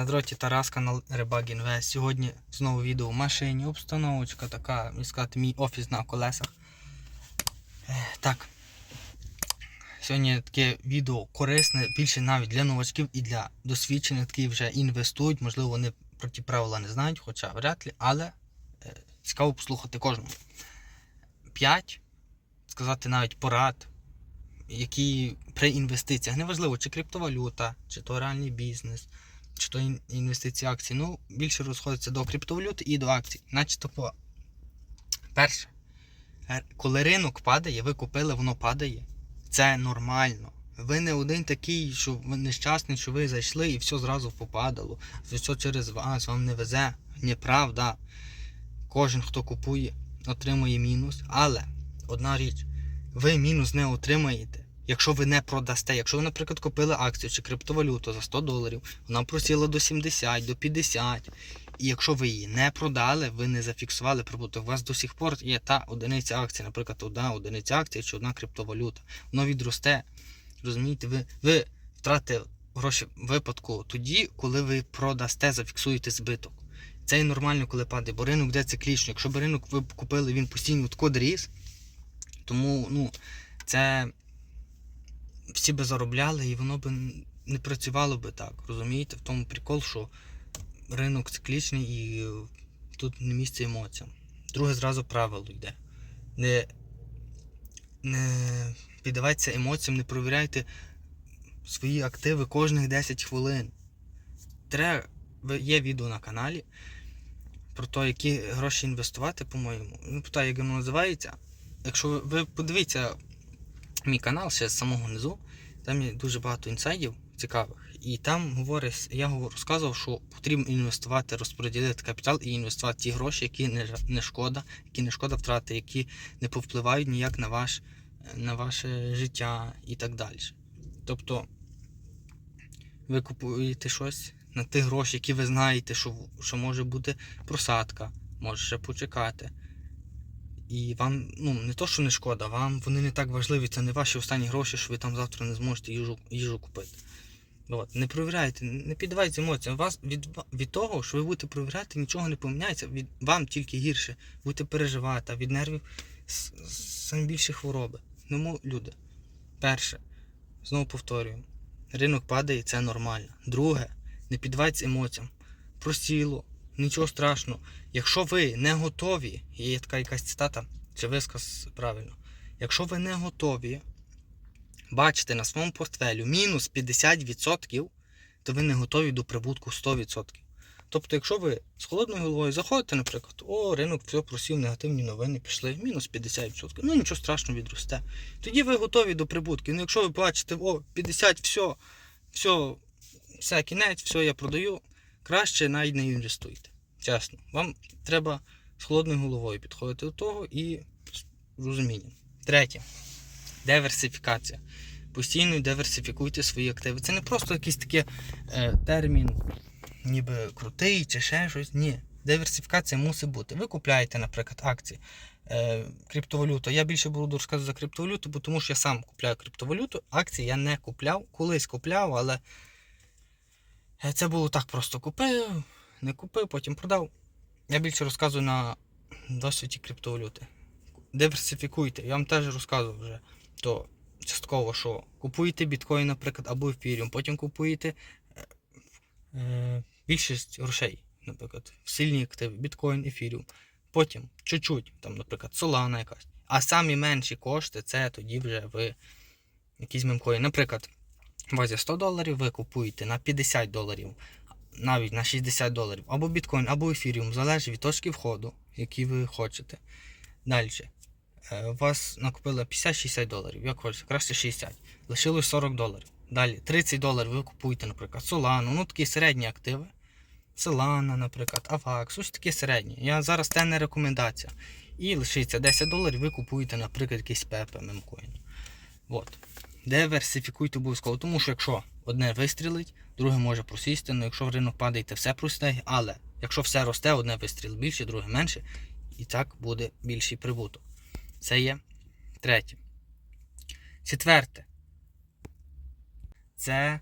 На дроті Тарас, канал Рибак Інвест. Сьогодні знову відео в машині, обстановочка така, можна сказати, мій офіс на колесах. Е, Так. Сьогодні таке відео корисне, більше навіть для новачків і для досвідчених, які вже інвестують. Можливо, вони про ті правила не знають, хоча вряд ли, але е, цікаво послухати кожному. П'ять, сказати навіть порад, які при інвестиціях, неважливо, чи криптовалюта, чи то реальний бізнес чи то інвестиції акції. Ну, більше розходиться до криптовалюти і до акцій. Наче по перше, е, коли ринок падає, ви купили, воно падає. Це нормально. Ви не один такий, що ви нещасний, що ви зайшли і все зразу попадало. Все через вас, вам не везе. Неправда. Кожен, хто купує, отримує мінус. Але одна річ, ви мінус не отримаєте, якщо ви не продасте. Якщо ви, наприклад, купили акцію чи криптовалюту за 100 доларів, вона просіла до 70, до 50. І якщо ви її не продали, ви не зафіксували прибуток, у вас до сих пор є та одиниця акцій, наприклад, одна одиниця акцій чи одна криптовалюта. Воно відросте. Розумієте, ви, ви втратите гроші випадку тоді, коли ви продасте, зафіксуєте збиток. Це і нормально, коли падає, бо ринок йде циклічно. Якщо б ринок ви купили, він постійно тако ріс, тому ну, це всі би заробляли і воно би не працювало би так. Розумієте? В тому прикол, що ринок циклічний і тут не місце емоціям. Друге зразу правило йде. Не, не піддавайтеся емоціям, не провіряйте свої активи кожних 10 хвилин. Треба, є відео на каналі про те, які гроші інвестувати, по-моєму. Ну, питаю, як воно називається. Якщо ви подивіться мій канал ще з самого низу, там є дуже багато інсайдів цікавих. І там говорить, я розказував, що потрібно інвестувати, розподілити капітал і інвестувати ті гроші, які не, не шкода, які не шкода втрати, які не повпливають ніяк на, ваш, на ваше життя і так далі. Тобто ви купуєте щось на ті гроші, які ви знаєте, що, що може бути просадка, може ще почекати. І вам, ну, не то, що не шкода, вам вони не так важливі, це не ваші останні гроші, що ви там завтра не зможете їжу, їжу купити. От. Не провіряйте, не піддавайте емоціям. Вас від, від того, що ви будете провіряти, нічого не поміняється. Від, вам тільки гірше. Будете переживати, а від нервів саме більше хвороби. Тому, люди, перше, знову повторюю, ринок падає, це нормально. Друге, не піддавайтеся емоціям. Просіло, нічого страшного. Якщо ви не готові, є така якась цитата, чи висказ правильно. Якщо ви не готові бачите на своєму портфелю мінус 50%, то ви не готові до прибутку 100%. Тобто, якщо ви з холодною головою заходите, наприклад, о, ринок все просів, негативні новини пішли, мінус 50%, ну нічого страшного відросте. Тоді ви готові до прибутків. Ну, якщо ви бачите, о, 50, все, все, все, кінець, все, я продаю, краще навіть не інвестуйте. Чесно. Вам треба з холодною головою підходити до того і з розумінням. Третє. Диверсифікація. Постійно диверсифікуйте свої активи. Це не просто якийсь такий е, термін, ніби крутий чи ще щось. Ні. Диверсифікація мусить бути. Ви купляєте, наприклад, акції. Е, криптовалюту. Я більше буду розказувати за криптовалюту, бо тому що я сам купляю криптовалюту. Акції я не купляв. Колись купляв, але це було так просто купив, не купив, потім продав. Я більше розказую на досвіді криптовалюти. Диверсифікуйте. Я вам теж розказував вже. То частково, що купуєте біткоін, наприклад, або ефіріум, потім купуєте е, е, більшість грошей, наприклад, в сильні активи, біткоін, ефіріум. Потім чуть-чуть, там, наприклад, солана якась. А самі менші кошти це тоді вже ви якісь мемкоїн. Наприклад, є 100 доларів, ви купуєте на 50 доларів, навіть на 60 доларів, або біткоін, або ефіріум, залежить від точки входу, які ви хочете. Далі. Е, У вас накупили 50-60 доларів, як хочете, краще 60. Лишилось 40 доларів. Далі 30 доларів ви купуєте, наприклад, Solana, ну такі середні активи. Solana, наприклад, AVAX, ось такі середні. Я зараз це не рекомендація. І лишиться 10 доларів, ви купуєте, наприклад, якийсь PP мемкоін. От. Диверсифікуйте обов'язково, тому що якщо одне вистрілить, друге може просісти, ну якщо в ринок падає, то все просте, але якщо все росте, одне вистрілить більше, друге менше, і так буде більший прибуток. Це є третє. Четверте. Це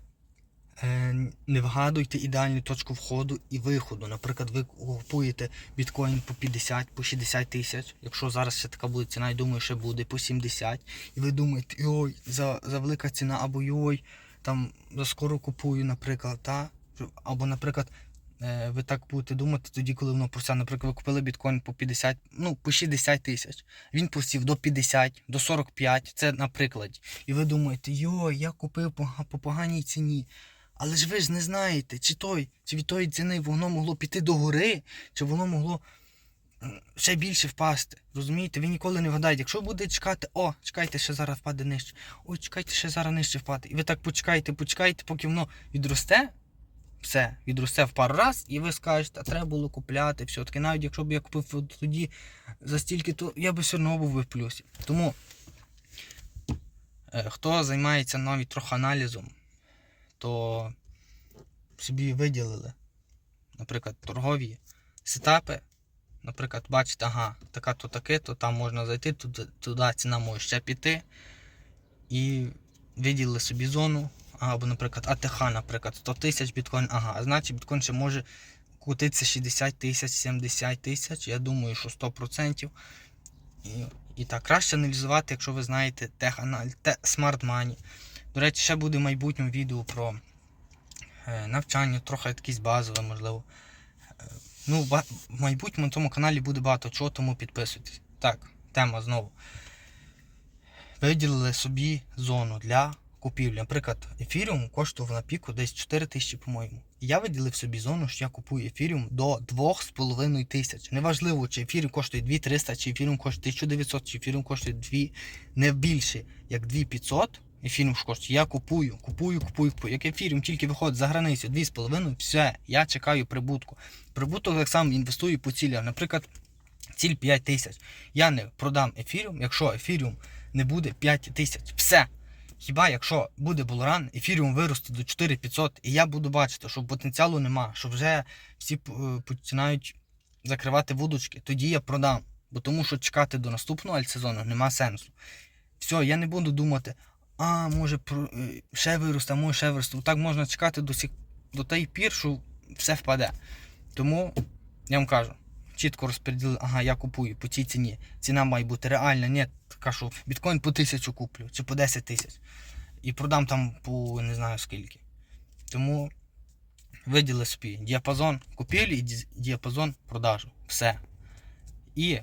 не вгадуйте ідеальну точку входу і виходу. Наприклад, ви купуєте біткоін по 50, по 60 тисяч. Якщо зараз ще така буде ціна, я думаю, що буде по 70. І ви думаєте, йой, за, за велика ціна, або йой, там за скоро купую, наприклад, та? або, наприклад, е, ви так будете думати тоді, коли воно просяде. Наприклад, ви купили біткоін по 50, ну, по 60 тисяч. Він просів до 50, до 45, це на прикладі. І ви думаєте, йо, я купив по, по поганій ціні. Але ж ви ж не знаєте, чи той, чи від тої ціни воно могло піти до гори, чи воно могло ще більше впасти. Розумієте, ви ніколи не вгадаєте. Якщо ви будете чекати, о, чекайте, ще зараз впаде нижче. Ой, чекайте, ще зараз нижче впаде. І ви так почекаєте, почекаєте, поки воно відросте, все, відросте в пару раз, і ви скажете, а треба було купляти, все-таки навіть якщо б я купив тоді за стільки, то я би все одно був в плюсі. Тому е, хто займається навіть трохи аналізом, то собі виділили, наприклад, торгові сетапи. Наприклад, бачите, ага, така то таке, то там можна зайти, туди, туди ціна може ще піти. І виділили собі зону. Або, наприклад, АТХ, наприклад, 100 тисяч біткоін, ага, а значить біткоін ще може крутитися 60 тисяч, 70 тисяч. Я думаю, що 100%. І, і так, краще аналізувати, якщо ви знаєте теханаль, Money. До речі, ще буде в майбутньому відео про е, навчання, трохи якісь базове, можливо. Е, ну, в майбутньому на цьому каналі буде багато чого, тому підписуйтесь. Так, тема знову. Виділили собі зону для купівлі. Наприклад, ефіріум коштував на піку десь 4 тисячі, по-моєму. Я виділив собі зону, що я купую ефіріум до 2,5 тисяч. Неважливо, чи ефіріум коштує 2300, чи ефіріум коштує 1900, чи ефіріум коштує 2, не більше, як 2500. Ефіріум ж коштує. Я купую, купую, купую, купую. Як ефіріум тільки виходить за границю 2,5, все, я чекаю прибутку. Прибуток так само інвестую по цілях. Наприклад, ціль 5 тисяч. Я не продам ефіріум, якщо ефіріум не буде 5 тисяч. Все. Хіба якщо буде булран, ефіріум виросте до 4500, і я буду бачити, що потенціалу нема, що вже всі е, починають закривати вудочки, тоді я продам. Бо тому що чекати до наступного альтсезону нема сенсу. Все, я не буду думати, а може е, ще виросте, а може ще виросте. Так можна чекати до сих до тієї пір, що все впаде. Тому я вам кажу, чітко розподілили, ага, я купую по цій ціні. Ціна має бути реальна, не така, що біткоін по тисячу куплю чи по 10 тисяч. І продам там по не знаю скільки. Тому виділи собі діапазон купівлі і діапазон продажу. Все. І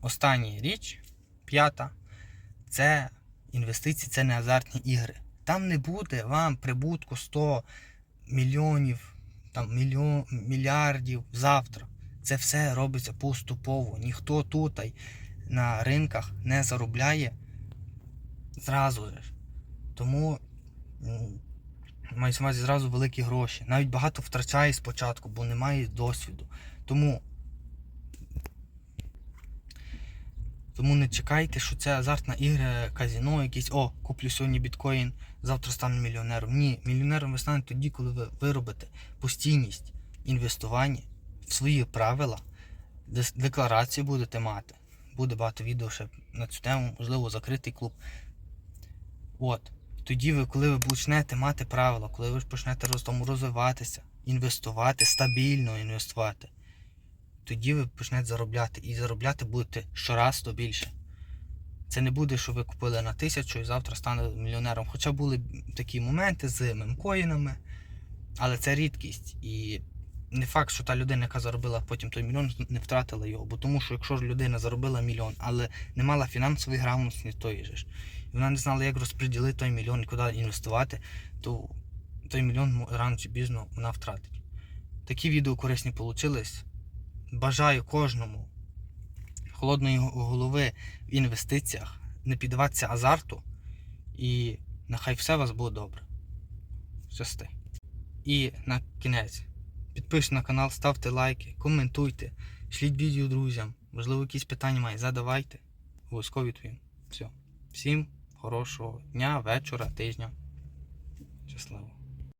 остання річ, п'ята, це інвестиції, це не азартні ігри. Там не буде вам прибутку 100 мільйонів, там мільйон, мільярдів завтра. Це все робиться поступово. Ніхто тут на ринках не заробляє зразу ж. Тому м, мається на увазі зразу великі гроші. Навіть багато втрачає спочатку, бо немає досвіду. Тому, тому не чекайте, що це азартна ігра, казіно, якісь, о, куплю сьогодні біткоін, завтра стану мільйонером. Ні, мільйонером ви станете тоді, коли ви виробите постійність інвестування в свої правила, декларацію будете мати. Буде багато відео ще на цю тему, можливо, закритий клуб. От. Тоді ви, коли ви почнете мати правила, коли ви почнете розвиватися, інвестувати, стабільно інвестувати, тоді ви почнете заробляти. І заробляти будете щораз то більше. Це не буде, що ви купили на тисячу і завтра станете мільйонером. Хоча були такі моменти з мемкоїнами, але це рідкість. І не факт, що та людина, яка заробила потім той мільйон, не втратила його. Бо тому що якщо ж людина заробила мільйон, але не мала фінансової грамотності тої ж, і вона не знала, як розподілити той мільйон і куди інвестувати, то той мільйон рано чи пізно вона втратить. Такі відео корисні вийшли. Бажаю кожному холодної голови в інвестиціях, не піддаватися азарту, і нехай все у вас буде добре. Щасти. І на кінець. Підпишіть на канал, ставте лайки, коментуйте, шліть відео друзям. Можливо, якісь питання мають, задавайте. Обов'язково відповім. Все. Всім хорошого дня, вечора, тижня. Щасливо.